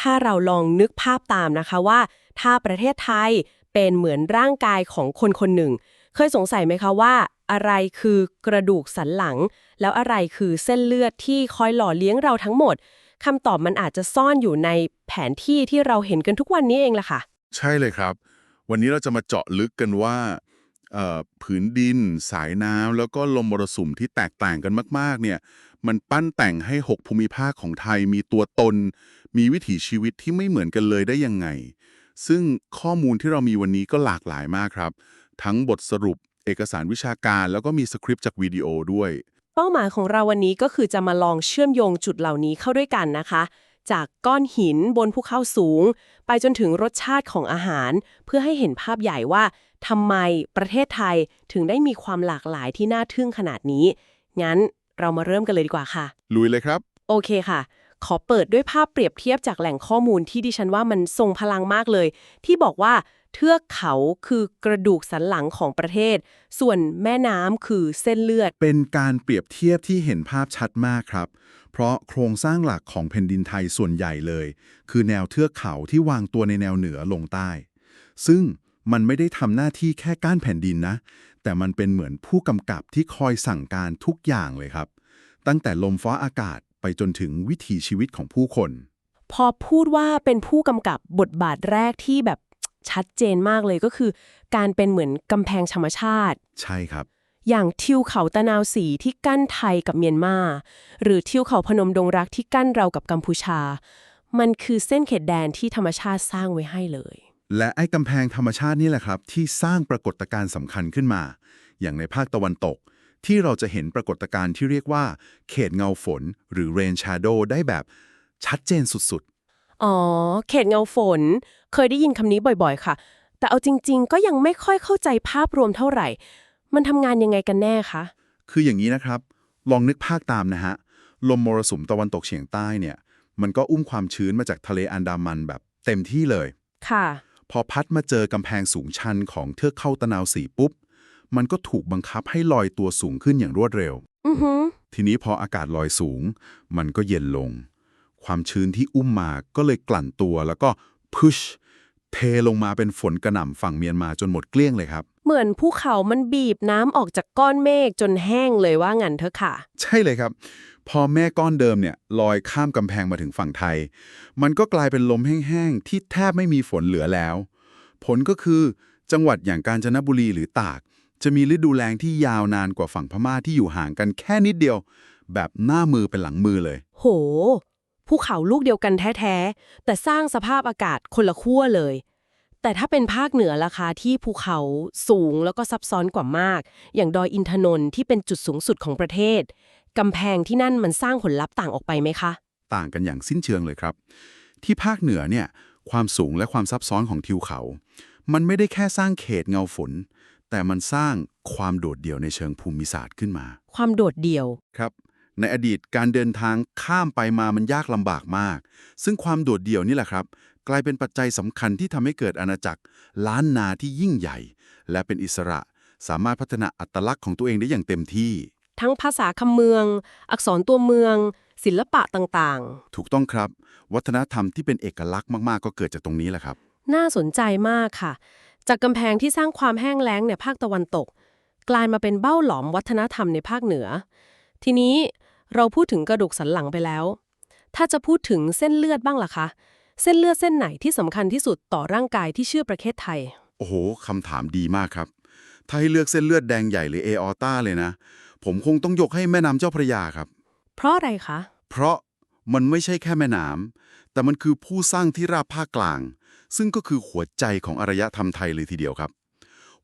ถ้าเราลองนึกภาพตามนะคะว่า ถ้าประเทศไทยเป็นเหมือนร่างกายของคนคนหนึ่ง เคยสงสัยไหมคะว่า อะไรคือกระดูกสันหลัง แล้วอะไรคือเส้นเลือดที่คอยหล่อเลี้ยงเราทั้งหมดคำตอบมันอาจจะซ่อนอยู่ในแผนที่ที่เราเห็นกันทุกวันนี้เองล่ะค่ะ ใช่เลยครับ วันนี้เราจะมาเจาะลึกกันว่าผืนดิน สายน้ำแล้วก็ลมมรสุมที่แตกต่างกันมาก ๆ เนี่ย มันปั้นแต่งให้ 6 ภูมิภาคของไทยมีตัวตน มีวิถีชีวิตที่ไม่เหมือนกันเลยได้ยังไง ซึ่งข้อมูลที่เรามีวันนี้ก็หลากหลายมากครับ ทั้งบทสรุป เอกสารวิชาการ แล้วก็มีสคริปต์จากวิดีโอด้วย เป้าหมายของเราวันนี้ก็คือจะมาลองเชื่อมโยงจุดเหล่านี้เข้าด้วยกันนะคะ จากก้อนหินบนภูเขาสูง ไปจนถึงรสชาติของอาหาร เพื่อให้เห็นภาพใหญ่ว่าทำไมประเทศไทยถึงได้มีความหลากหลายที่น่าทึ่งขนาดนี้ งั้น เรามาเริ่มกันเลยดีกว่าค่ะ ลุยเลยครับ โอเคค่ะ ขอเปิดด้วยภาพเปรียบเทียบจากแหล่งข้อมูลที่ดิฉันว่ามันทรงพลังมากเลย ที่บอกว่าเทือกเขาคือกระดูกสันหลังของประเทศ ส่วนแม่น้ำคือเส้นเลือด เป็นการเปรียบเทียบที่เห็นภาพชัดมากครับ เพราะโครงสร้างหลักของแผ่นดินไทยส่วนใหญ่เลย คือแนวเทือกเขาที่วางตัวในแนวเหนือลงใต้ ซึ่งมันไม่ได้ทำหน้าที่แค่ก้านแผ่นดินนะ แต่มันเป็นเหมือนผู้กำกับที่คอยสั่งการทุกอย่างเลยครับ ตั้งแต่ลมฟ้าอากาศไปจนถึงวิถีชีวิตของผู้คน พอพูดว่าเป็นผู้กำกับบทบาทแรกที่แบบชัดเจนมากเลยก็คือ การเป็นเหมือนกำแพงธรรมชาติ ใช่ครับ อย่างทิวเขาตะนาวสีที่กั้นไทยกับเมียนมาหรือทิวเขาพนมดงรักที่กั้นเรากับกัมพูชา มันคือเส้นเขตแดนที่ธรรมชาติสร้างไว้ให้เลย และไอ้กำแพงธรรมชาตินี่แหละครับ ที่สร้างปรากฏการณ์สำคัญขึ้นมา อย่างในภาคตะวันตก ที่เราจะเห็นปรากฏการณ์ที่เรียกว่า เขตเงาฝน หรือ rain shadow ได้แบบชัดเจนสุดอ๋อ เขตเงาฝน เคยได้ยินคำนี้บ่อยๆ ค่ะ แต่เอาจริง ๆ ก็ยังไม่ค่อยเข้าใจภาพรวมเท่าไหร่ มันทำงานยังไงกันแน่คะๆคืออย่างนี้นะครับ ลองนึกภาคตามนะฮะ ลมมรสุมตะวันตกเฉียงใต้เนี่ย มันก็อุ้มความชื้นมาจากทะเลอันดามันแบบเต็มที่เลย ค่ะ พอพัดมาเจอกำแพงสูงชันของเทือกเข้าตะนาวสีปุ๊บ มันก็ถูกบังคับให้ลอยตัวสูงขึ้นอย่างรวดเร็วอือหือทีนี้พออากาศลอยสูง มันก็เย็นลง ความชื้นที่อุ้มมาก็เลยกลั่นตัวแล้วก็พุชเทลงมาเป็นฝนกระหน่ำฝั่งเมียนมาจนหมดเกลี้ยงเลยครับ เหมือนภูเขามันบีบน้ำออกจากก้อนเมฆจนแห้งเลยว่างั้นเถอะค่ะ ใช่เลยครับ พอแม่ก้อนเดิมเนี่ยลอยข้ามกำแพงมาถึงฝั่งไทย มันก็กลายเป็นลมแห้งๆที่แทบไม่มีฝนเหลือแล้ว ผลก็คือจังหวัดอย่างกาญจนบุรีหรือตาก จะมีฤดูแล้งที่ยาวนานกว่าฝั่งพม่าที่อยู่ห่างกันแค่นิดเดียว แบบหน้ามือเป็นหลังมือเลย โหภูเขาลูกเดียวกันแท้ๆแต่สร้างสภาพอากาศคนละขั้วเลย แต่ถ้าเป็นภาคเหนือล่ะคะที่ภูเขาสูงแล้วก็ซับซ้อนกว่ามาก อย่างดอยอินทนนท์ที่เป็นจุดสูงสุดของประเทศกำแพงที่นั่นมันสร้างผลลัพธ์ต่างออกไปไหมคะ ต่างกันอย่างสิ้นเชิงเลยครับ ที่ภาคเหนือเนี่ยความสูงและความซับซ้อนของทิวเขา มันไม่ได้แค่สร้างเขตเงาฝน แต่มันสร้างความโดดเดี่ยวในเชิงภูมิศาสตร์ขึ้นมา ความโดดเดี่ยวครับ ในอดีตการเดินทางข้ามไปมามันยากลำบากมาก ซึ่งความโดดเดี่ยวนี่แหละครับ กลายเป็นปัจจัยสำคัญที่ทำให้เกิดอาณาจักรล้านนาที่ยิ่งใหญ่ และเป็นอิสระสามารถพัฒนาอัตลักษณ์ของตัวเองได้อย่างเต็มที่ ทั้งภาษาคำเมือง อักษรตัวเมือง ศิลปะต่างถูกต้องครับ วัฒนธรรมที่เป็นเอกลักษณ์มากๆ ก็เกิดจากตรงนี้แหละครับๆน่าสนใจมากค่ะ จากกำแพงที่สร้างความแห้งแล้งในภาคตะวันตก กลายมาเป็นเบ้าหลอมวัฒนธรรมในภาคเหนือ ทีนี้เราพูดถึงกระดูกสันหลังไปแล้ว ถ้าจะพูดถึงเส้นเลือดบ้างล่ะคะ เส้นเลือดเส้นไหนที่สำคัญที่สุดต่อร่างกายที่ชื่อประเทศไทย โอ้โหคำถามดีมากครับ ถ้าให้เลือกเส้นเลือดแดงใหญ่หรือเอออต้าเลยนะ ผมคงต้องยกให้แม่น้ำเจ้าพระยาครับ เพราะอะไรคะ เพราะมันไม่ใช่แค่แม่น้ำแต่มันคือผู้สร้างที่ราบภาคกลาง ซึ่งก็คือหัวใจของอารยธรรมไทยเลยทีเดียวครับ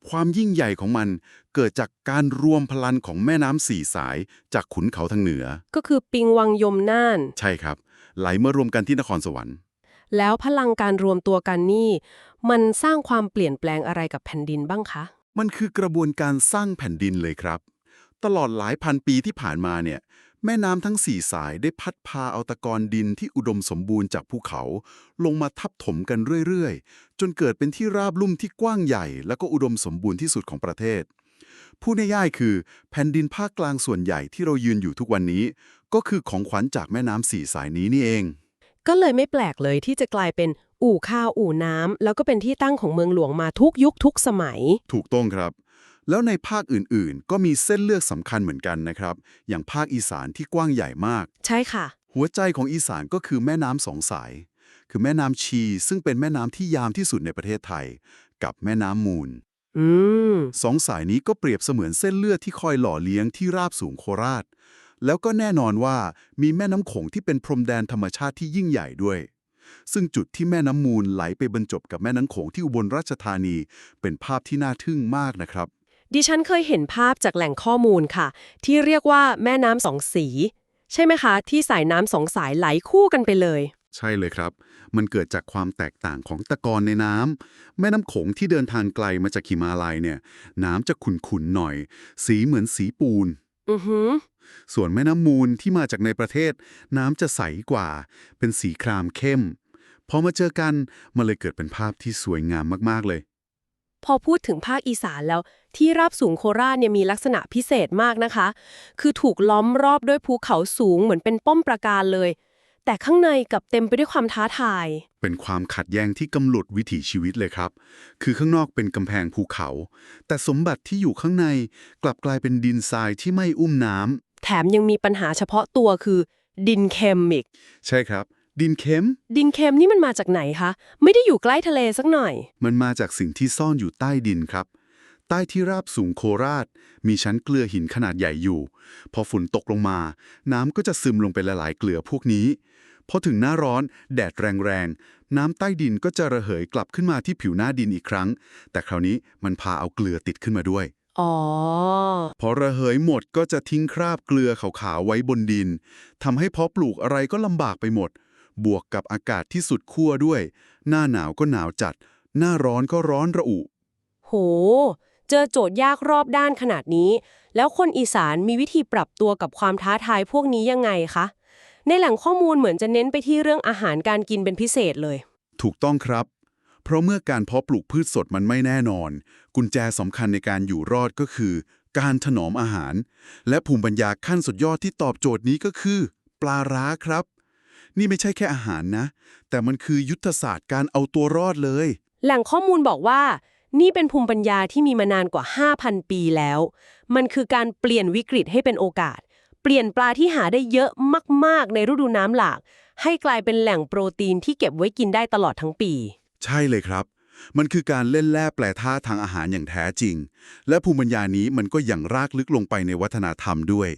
ความยิ่งใหญ่ของมันเกิดจากการรวมพลังของแม่น้ำสี่สายจากขุนเขาทางเหนือ ก็คือปิงวังยมน่าน ใช่ครับ ไหลมารวมกันที่นครสวรรค์ แล้วพลังการรวมตัวกันนี่ มันสร้างความเปลี่ยนแปลงอะไรกับแผ่นดินบ้างคะ มันคือกระบวนการสร้างแผ่นดินเลยครับ ตลอดหลายพันปีที่ผ่านมาเนี่ย แม่น้ำทั้งสี่สายได้พัดพาเอาตะกอนดินที่อุดมสมบูรณ์จากภูเขา ลงมาทับถมกันเรื่อยๆ จนเกิดเป็นที่ราบลุ่มที่กว้างใหญ่ และก็อุดมสมบูรณ์ที่สุดของประเทศพูดง่ายๆคือแผ่นดินภาคกลางส่วนใหญ่ที่เรายืนอยู่ทุกวันนี้ ก็คือของขวัญจากแม่น้ำสี่สายนี้นี่เอง ก็เลยไม่แปลกเลยที่จะกลายเป็นอู่ข้าวอู่น้ำแล้วก็เป็นที่ตั้งของเมืองหลวงมาทุกยุคทุกสมัย ถูกต้องครับ แล้วในภาคอื่นๆ ก็มีเส้นเลือกสำคัญเหมือนกันนะครับ อย่างภาคอีสานที่กว้างใหญ่มาก ใช่ค่ะ หัวใจของอีสานก็คือแม่น้ำสองสาย คือแม่น้ำชี ซึ่งเป็นแม่น้ำที่ยาวที่สุดในประเทศไทย กับแม่น้ำมูลอืมสองสายนี้ก็เปรียบเสมือนเส้นเลือดที่คอยหล่อเลี้ยงที่ราบสูงโคราช แล้วก็แน่นอนว่ามีแม่น้ำโขงที่เป็นพรมแดนธรรมชาติที่ยิ่งใหญ่ด้วย ซึ่งจุดที่แม่น้ำมูลไหลไปบรรจบกับแม่น้ำโขงที่อุบลราชธานี เป็นภาพที่น่าทึ่งมากนะครับ ดิฉันเคยเห็นภาพจากแหล่งข้อมูลค่ะ ที่เรียกว่าแม่น้ำสองสี ใช่ไหมคะ ที่สายน้ำสองสายไหลคู่กันไปเลยใช่เลยครับ มันเกิดจากความแตกต่างของตะกอนในน้ำแม่น้ำโขงที่เดินทางไกลมาจากหิมาลัยเนี่ย น้ำจะขุ่นๆหน่อย สีเหมือนสีปูน อือหือ ส่วนแม่น้ำมูลที่มาจากในประเทศ น้ำจะใสกว่า เป็นสีครามเข้ม พอมาเจอกันมันเลยเกิดเป็นภาพที่สวยงามมากๆเลย พอพูดถึงภาคอีสานแล้ว ที่ราบสูงโคราชเนี่ยมีลักษณะพิเศษมากนะคะ คือถูกล้อมรอบด้วยภูเขาสูงเหมือนเป็นป้อมปราการเลย แต่ข้างในกลับเต็มไปด้วยความท้าทาย เป็นความขัดแย้งที่กำหนดวิถีชีวิตเลยครับ คือข้างนอกเป็นกำแพงภูเขา แต่สมบัติที่อยู่ข้างในกลับกลายเป็นดินทรายที่ไม่อุ้มน้ำ แถมยังมีปัญหาเฉพาะตัวคือ ดินเค็มอีก ใช่ครับ ดินเค็ม ดินเค็มนี่มันมาจากไหนคะ ไม่ได้อยู่ใกล้ทะเลสักหน่อย มันมาจากสิ่งที่ซ่อนอยู่ใต้ดินครับ ใต้ที่ราบสูงโคราช มีชั้นเกลือหินขนาดใหญ่อยู่ พอฝนตกลงมา น้ำก็จะซึมลงไปละลายเกลือพวกนี้พอถึงหน้าร้อน แดดแรงๆ น้ำใต้ดินก็จะระเหยกลับขึ้นมาที่ผิวหน้าดินอีกครั้ง แต่คราวนี้มันพาเอาเกลือติดขึ้นมาด้วย อ๋อ พอระเหยหมดก็จะทิ้งคราบเกลือขาวๆไว้บนดินทำให้เพาะปลูกอะไรก็ลำบากไปหมด บวกกับอากาศที่สุดขั้วด้วย หน้าหนาวก็หนาวจัด หน้าร้อนก็ร้อนระอุ โห เจอโจทย์ยากรอบด้านขนาดนี้ แล้วคนอีสานมีวิธีปรับตัวกับความท้าทายพวกนี้ยังไงคะ ในแหล่งข้อมูลเหมือนจะเน้นไปที่เรื่องอาหารการกินเป็นพิเศษเลย ถูกต้องครับ เพราะเมื่อการเพาะปลูกพืชสดมันไม่แน่นอน กุญแจสำคัญในการอยู่รอดก็คือ การถนอมอาหาร และภูมิปัญญาขั้นสุดยอดที่ตอบโจทย์นี้ก็คือ ปลาร้าครับ นี่ไม่ใช่แค่อาหารนะ แต่มันคือยุทธศาสตร์การเอาตัวรอดเลย แหล่งข้อมูลบอกว่า นี่เป็นภูมิปัญญาที่มีมานานกว่า 5,000 ปีแล้ว มันคือการเปลี่ยนวิกฤตให้เป็นโอกาส เปลี่ยนปลาที่หาได้เยอะมาก ๆ ในฤดูน้ำหลาก ให้กลายเป็นแหล่งโปรตีนที่เก็บไว้กินได้ตลอดทั้งปี ใช่เลยครับ มันคือการเล่นแร่แปลธาตุทางอาหารอย่างแท้จริง และภูมิปัญญานี้มันก็อย่างรากลึกลงไปในวัฒนธรรมด้วย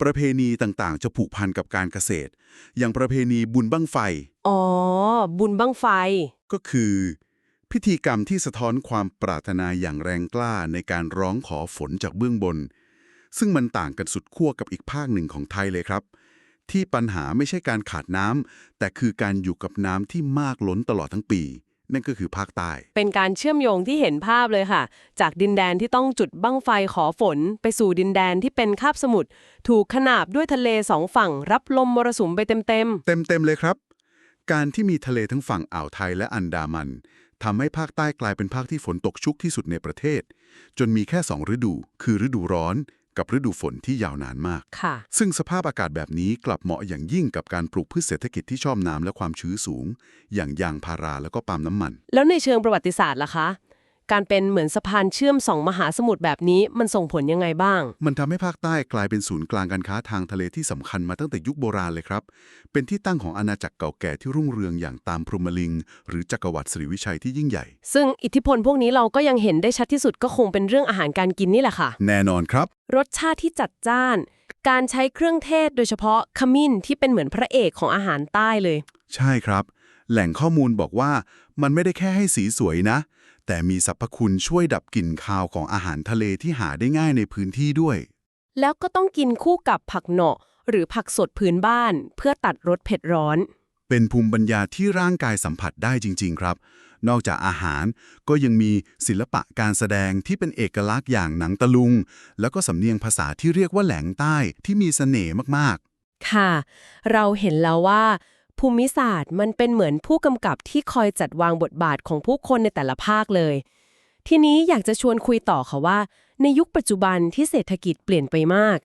ประเพณีต่างๆ จะผูกพันกับการเกษตร อย่างประเพณีบุญบั้งไฟ อ๋อ บุญบั้งไฟ ก็คือ พิธีกรรมที่สะท้อนความปรารถนาอย่างแรงกล้าในการร้องขอฝนจากเบื้องบน ซึ่งมันต่างกันสุดขั้วกับอีกภาคหนึ่งของไทยเลยครับที่ปัญหาไม่ใช่การขาดน้ำแต่คือการอยู่กับน้ำที่มากล้นตลอดทั้งปี นั่นก็คือภาคใต้ เป็นการเชื่อมโยงที่เห็นภาพเลยค่ะ จากดินแดนที่ต้องจุดบั้งไฟขอฝน ไปสู่ดินแดนที่เป็นคาบสมุทรถูกขนาบด้วยทะเลสองฝั่ง รับลมมรสุมไปเต็มเต็ม ๆ เลยครับ การที่มีทะเลทั้งฝั่งอ่าวไทยและอันดามันทำให้ภาคใต้กลายเป็นภาคที่ฝนตกชุกที่สุดในประเทศ จนมีแค่สองฤดู คือฤดูร้อน กับฤดูฝนที่ยาวนานมากๆค่ะซึ่งสภาพอากาศแบบนี้กลับเหมาะอย่างยิ่งกับการปลูกพืชเศรษฐกิจที่ชอบน้ำและความชื้นสูง อย่างยางพาราแล้วก็ปาล์มน้ำมัน แล้วในเชิงประวัติศาสตร์ล่ะคะ การเป็นเหมือนสะพานเชื่อมสองมหาสมุทรแบบนี้มันส่งผลยังไงบ้าง มันทำให้ภาคใต้กลายเป็นศูนย์กลางการค้าทางทะเลที่สำคัญมาตั้งแต่ยุคโบราณเลยครับ เป็นที่ตั้งของอาณาจักรเก่าแก่ที่รุ่งเรืองอย่างตามพรหมลิง หรือจักรวรรดิศรีวิชัยที่ยิ่งใหญ่ ซึ่งอิทธิพลพวกนี้เราก็ยังเห็นได้ชัดที่สุดก็คงเป็นเรื่องอาหารการกินนี่แหละค่ะ แน่นอนครับ รสชาติที่จัดจ้าน การใช้เครื่องเทศ โดยเฉพาะขมิ้นที่เป็นเหมือนพระเอกของอาหารใต้เลย ใช่ครับ แหล่งข้อมูลบอกว่ามันไม่ได้แค่ให้สีสวยนะ แต่มีสรรพคุณช่วยดับกลิ่นคาวของอาหารทะเลที่หาได้ง่ายในพื้นที่ด้วย แล้วก็ต้องกินคู่กับผักเหนาะหรือผักสดพื้นบ้าน เพื่อตัดรสเผ็ดร้อน เป็นภูมิปัญญาที่ร่างกายสัมผัสได้จริง ๆ ครับ นอกจากอาหารก็ยังมีศิลปะการแสดงที่เป็นเอกลักษณ์อย่างหนังตะลุง แล้วก็สำเนียงภาษาที่เรียกว่าแหลงใต้ที่มีเสน่ห์มากค่ะ เราเห็นแล้วว่า ภูมิศาสตร์มันเป็นเหมือนผู้กำกับที่คอยจัดวางบทบาทของผู้คนในแต่ละภาคเลย ทีนี้อยากจะชวนคุยต่อค่ะว่า ในยุคปัจจุบันที่เศรษฐกิจเปลี่ยนไปมาก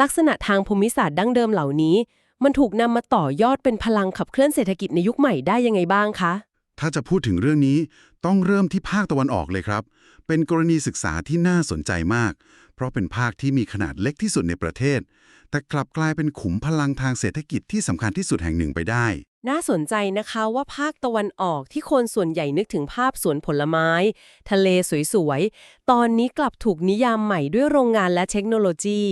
ลักษณะทางภูมิศาสตร์ดั้งเดิมเหล่านี้ มันถูกนำมาต่อยอดเป็นพลังขับเคลื่อนเศรษฐกิจในยุคใหม่ได้ยังไงบ้างคะถ้าจะพูดถึงเรื่องนี้ต้องเริ่มที่ภาคตะวันออกเลยครับ เป็นกรณีศึกษาที่น่าสนใจมาก เพราะเป็นภาคที่มีขนาดเล็กที่สุดในประเทศ แต่กลับกลายเป็นขุมพลังทางเศรษฐกิจที่สำคัญที่สุดแห่งหนึ่งไปได้ น่าสนใจนะคะว่าภาคตะวันออกที่คนส่วนใหญ่นึกถึงภาพสวนผลไม้ ทะเลสวยๆ ตอนนี้กลับถูกนิยามใหม่ด้วยโรงงานและเทคโนโลยี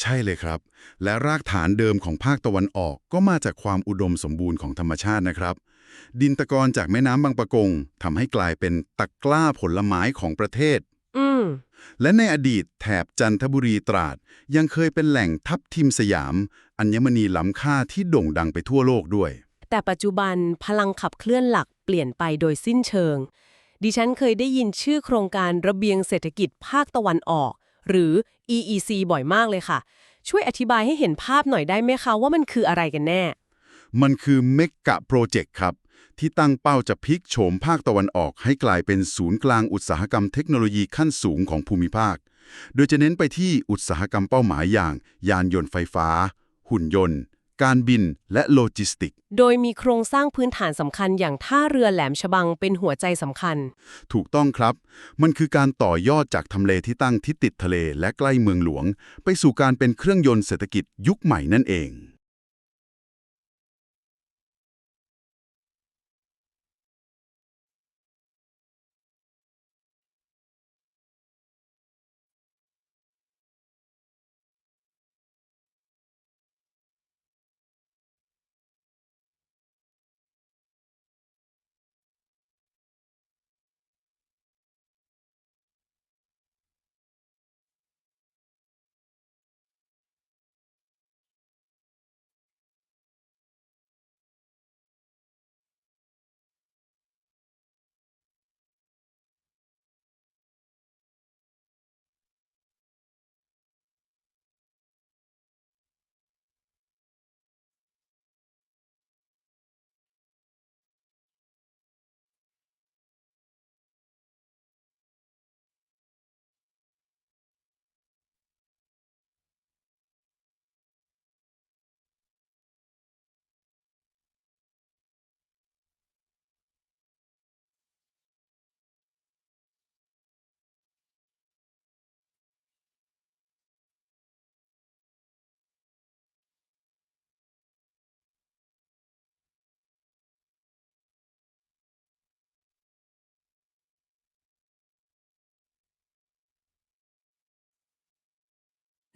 ใช่เลยครับ และรากฐานเดิมของภาคตะวันออกก็มาจากความอุดมสมบูรณ์ของธรรมชาตินะครับ ดินตะกอนจากแม่น้ำบางปะกงทำให้กลายเป็นตะกร้าผลไม้ของประเทศอืม และในอดีตแถบจันทบุรีตราด ยังเคยเป็นแหล่งทับทิมสยาม อัญมณีล้ำค่าที่โด่งดังไปทั่วโลกด้วย แต่ปัจจุบันพลังขับเคลื่อนหลักเปลี่ยนไปโดยสิ้นเชิง ดิฉันเคยได้ยินชื่อโครงการระเบียงเศรษฐกิจภาคตะวันออก หรือ EEC บ่อยมากเลยค่ะ ช่วยอธิบายให้เห็นภาพหน่อยได้ไหมคะว่ามันคืออะไรกันแน่ มันคือเมกะโปรเจกต์ครับ ที่ตั้งเป้าจะพลิกโฉมภาคตะวันออกให้กลายเป็นศูนย์กลางอุตสาหกรรมเทคโนโลยีขั้นสูงของภูมิภาค โดยจะเน้นไปที่อุตสาหกรรมเป้าหมายอย่าง ยานยนต์ไฟฟ้า หุ่นยนต์ การบินและโลจิสติก โดยมีโครงสร้างพื้นฐานสำคัญอย่างท่าเรือแหลมฉบังเป็นหัวใจสำคัญ ถูกต้องครับ มันคือการต่อยอดจากทำเลที่ตั้งที่ติดทะเลและใกล้เมืองหลวง ไปสู่การเป็นเครื่องยนต์เศรษฐกิจยุคใหม่นั่นเอง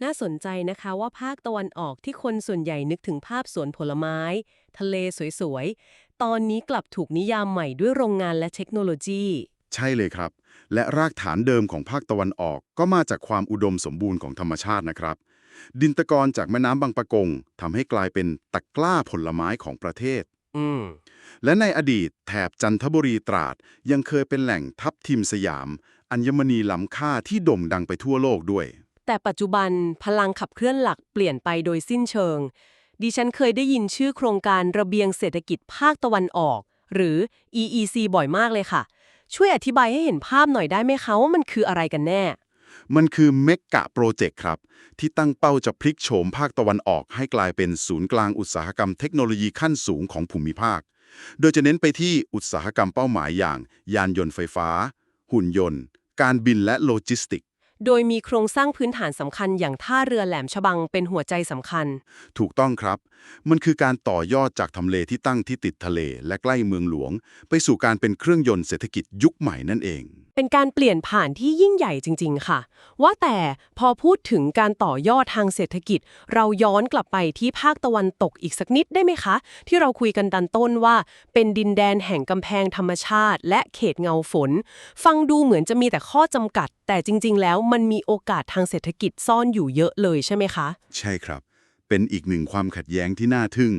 น่าสนใจนะคะว่าภาคตะวันออกที่คนส่วนใหญ่นึกถึงภาพสวนผลไม้ ทะเลสวยๆ ตอนนี้กลับถูกนิยามใหม่ด้วยโรงงานและเทคโนโลยี ใช่เลยครับ และรากฐานเดิมของภาคตะวันออกก็มาจากความอุดมสมบูรณ์ของธรรมชาตินะครับ ดินตะกอนจากแม่น้ำบางปะกงทำให้กลายเป็นตะกร้าผลไม้ของประเทศอืมและในอดีตแถบจันทบุรีตราดยังเคยเป็นแหล่งทับทิมสยาม อัญมณีล้ำค่าที่โด่งดังไปทั่วโลกด้วย แต่ปัจจุบันพลังขับเคลื่อนหลักเปลี่ยนไปโดยสิ้นเชิง ดิฉันเคยได้ยินชื่อโครงการระเบียงเศรษฐกิจภาคตะวันออก หรือ EEC บ่อยมากเลยค่ะ ช่วยอธิบายให้เห็นภาพหน่อยได้ไหมคะว่ามันคืออะไรกันแน่ มันคือเมกะโปรเจกต์ครับ ที่ตั้งเป้าจะพลิกโฉมภาคตะวันออก ให้กลายเป็นศูนย์กลางอุตสาหกรรมเทคโนโลยีขั้นสูงของภูมิภาค โดยจะเน้นไปที่อุตสาหกรรมเป้าหมายอย่าง ยานยนต์ไฟฟ้า หุ่นยนต์ การบินและโลจิสติก โดยมีโครงสร้างพื้นฐานสำคัญอย่างท่าเรือแหลมฉบังเป็นหัวใจสำคัญ ถูกต้องครับ มันคือการต่อยอดจากทำเลที่ตั้งที่ติดทะเล และใกล้เมืองหลวง ไปสู่การเป็นเครื่องยนต์เศรษฐกิจยุคใหม่นั่นเอง เป็นการเปลี่ยนผ่านที่ยิ่งใหญ่จริง ๆ ค่ะ ว่าแต่พอพูดถึงการต่อยอดทางเศรษฐกิจ เราย้อนกลับไปที่ภาคตะวันตกอีกสักนิดได้ไหมคะ ที่เราคุยกันตันต้นว่า เป็นดินแดนแห่งกำแพงธรรมชาติ และเขตเงาฝน ฟังดูเหมือนจะมีแต่ข้อจำกัด แต่จริง ๆ แล้วมันมีโอกาสทางเศรษฐกิจซ่อนอยู่เยอะเลยใช่ไหมคะ ใช่ครับ เป็นอีกหนึ่งความขัดแย้งที่น่าทึ่ง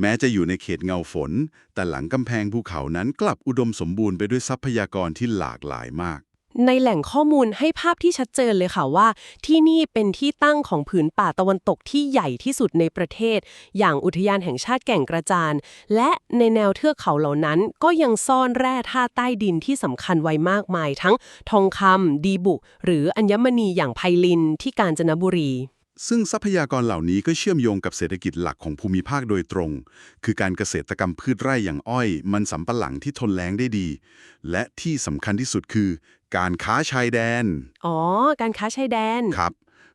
แม้จะอยู่ในเขตเงาฝน แต่หลังกำแพงภูเขานั้นกลับอุดมสมบูรณ์ไปด้วยทรัพยากรที่หลากหลายมาก ในแหล่งข้อมูลให้ภาพที่ชัดเจนเลยค่ะว่า ที่นี่เป็นที่ตั้งของผืนป่าตะวันตกที่ใหญ่ที่สุดในประเทศ อย่างอุทยานแห่งชาติแก่งกระจาน และในแนวเทือกเขาเหล่านั้น ก็ยังซ่อนแร่ธาตุใต้ดินที่สำคัญไว้มากมาย ทั้งทองคำดีบุหรืออัญมณีอย่างไพลินที่กาญจนบุรี ซึ่งทรัพยากรเหล่านี้ก็เชื่อมโยงกับเศรษฐกิจหลักของภูมิภาคโดยตรง คือการเกษตรกรรมพืชไร่อย่างอ้อย มันสำปะหลังที่ทนแล้งได้ดี และที่สำคัญที่สุดคือ การค้าชายแดน อ๋อ การค้าชายแดน ครับ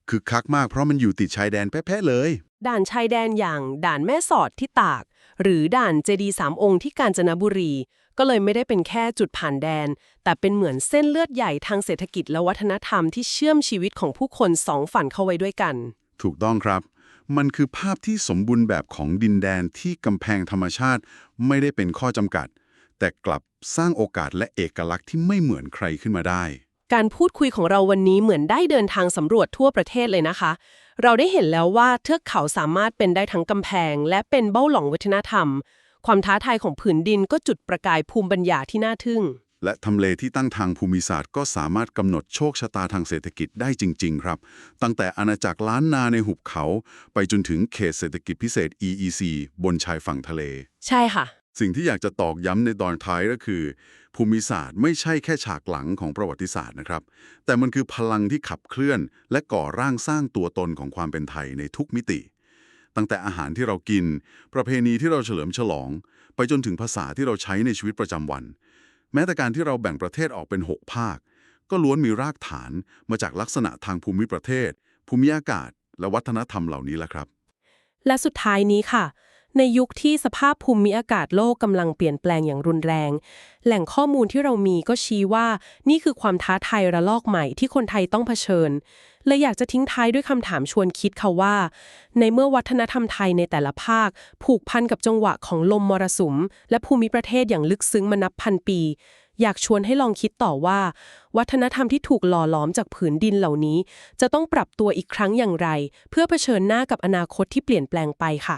คือคักมากเพราะมันอยู่ติดชายแดนแพ้ๆเลย ด่านชายแดนอย่างด่านแม่สอดที่ตาก หรือด่านเจดีสามองค์ที่กาญจนบุรี ก็เลยไม่ได้เป็นแค่จุดผ่านแดน แต่เป็นเหมือนเส้นเลือดใหญ่ทางเศรษฐกิจและวัฒนธรรมที่เชื่อมชีวิตของผู้คนสองฝั่งเข้าไว้ด้วยกัน ถูกต้องครับ มันคือภาพที่สมบูรณ์แบบของดินแดนที่กำแพงธรรมชาติ ไม่ได้เป็นข้อจำกัด แต่กลับสร้างโอกาสและเอกลักษณ์ที่ไม่เหมือนใครขึ้นมาได้การพูดคุยของเราวันนี้เหมือนได้เดินทางสำรวจทั่วประเทศเลยนะคะ เราได้เห็นแล้วว่าเทือกเขาสามารถเป็นได้ทั้งกำแพง และเป็นเบ้าหลองวัฒนธรรม ความท้าทายของผืนดินก็จุดประกายภูมิปัญญาที่น่าทึ่ง และทำเลที่ตั้งทางภูมิศาสตร์ก็สามารถกำหนดโชคชะตาทางเศรษฐกิจได้จริง ๆ ครับ ตั้งแต่อาณาจักรล้านนาในหุบเขา ไปจนถึงเขตเศรษฐกิจพิเศษ EEC บนชายฝั่งทะเล ใช่ค่ะ สิ่งที่อยากจะตอกย้ำในตอนท้ายก็คือ ภูมิศาสตร์ไม่ใช่แค่ฉากหลังของประวัติศาสตร์นะครับ แต่มันคือพลังที่ขับเคลื่อน และก่อร่างสร้างตัวตนของความเป็นไทยในทุกมิติ ตั้งแต่อาหารที่เรากิน ประเพณีที่เราเฉลิมฉลอง ไปจนถึงภาษาที่เราใช้ในชีวิตประจำวัน แม้แต่การที่เราแบ่งประเทศออกเป็น 6 ภาค ก็ล้วนมีรากฐานมาจากลักษณะทางภูมิประเทศ ภูมิอากาศ และวัฒนธรรมเหล่านี้แหละครับ และสุดท้ายนี้ค่ะในยุคที่สภาพภูมิอากาศโลกกำลังเปลี่ยนแปลงอย่างรุนแรง แหล่งข้อมูลที่เรามีก็ชี้ว่า นี่คือความท้าทายระลอกใหม่ที่คนไทยต้องเผชิญ เลยอยากจะทิ้งท้ายด้วยคำถามชวนคิดค่ะว่า ในเมื่อวัฒนธรรมไทยในแต่ละภาค ผูกพันกับจังหวะของลมมรสุม และภูมิประเทศอย่างลึกซึ้งมานับพันปี อยากชวนให้ลองคิดต่อว่า วัฒนธรรมที่ถูกหล่อหลอมจากผืนดินเหล่านี้ จะต้องปรับตัวอีกครั้งอย่างไร เพื่อเผชิญหน้ากับอนาคตที่เปลี่ยนแปลงไปค่ะ